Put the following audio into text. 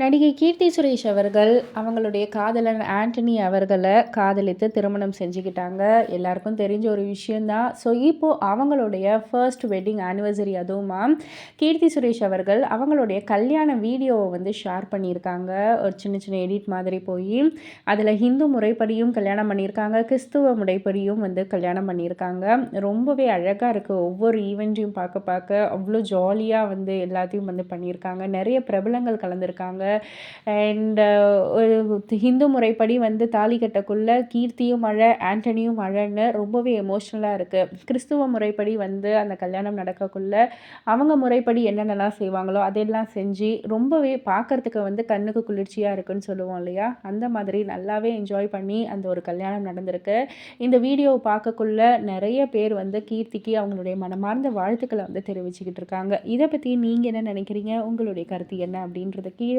நடிகை கீர்த்தி சுரேஷ் அவர்கள் அவங்களுடைய காதலன் ஆண்டனி அவர்களை காதலித்து திருமணம் செஞ்சுக்கிட்டாங்க. எல்லாருக்கும் தெரிஞ்ச ஒரு விஷயந்தான் ஸோ இப்போது அவங்களுடைய ஃபர்ஸ்ட் வெட்டிங் ஆனிவர்சரி அதுவுமா கீர்த்தி சுரேஷ் அவர்கள் அவங்களுடைய கல்யாண வீடியோவை வந்து ஷேர் பண்ணியிருக்காங்க. ஒரு சின்ன சின்ன எடிட் மாதிரி போய் அதில் ஹிந்து முறைப்படியும் கல்யாணம் பண்ணியிருக்காங்க. கிறிஸ்துவ முறைப்படியும் வந்து கல்யாணம் பண்ணியிருக்காங்க. ரொம்பவே அழகாக இருக்குது ஒவ்வொரு ஈவெண்ட்டையும் பார்க்க பார்க்க அவ்வளோ ஜாலியாக வந்து எல்லாத்தையும் வந்து பண்ணியிருக்காங்க. நிறைய பிரபலங்கள் கலந்துருக்காங்க. அண்ட் ஒரு ஹிந்து முறைப்படி வந்து தாலி கட்டக்குள்ள கீர்த்தியும் மழை ஆண்டனியும் மழைன்னு ரொம்பவே எமோஷ்னலாக இருக்குது கிறிஸ்துவ முறைப்படி வந்து அந்த கல்யாணம் நடக்கக்குள்ள அவங்க முறைப்படி என்னென்னலாம் செய்வாங்களோ அதெல்லாம் செஞ்சு ரொம்பவே பார்க்குறதுக்கு வந்து கண்ணுக்கு குளிர்ச்சியாக இருக்குன்னு சொல்லுவோம் இல்லையா? அந்த மாதிரி நல்லாவே என்ஜாய் பண்ணி அந்த ஒரு கல்யாணம் நடந்திருக்கு. இந்த வீடியோவை பார்க்கக்குள்ள நிறைய பேர் வந்து கீர்த்திக்கு அவங்களுடைய மனமார்ந்த வாழ்த்துக்களை வந்து தெரிவிச்சுக்கிட்டு இருக்காங்க. இதை பற்றி நீங்கள் என்ன நினைக்கிறீங்க? உங்களுடைய கருத்து என்ன அப்படின்றத கீழே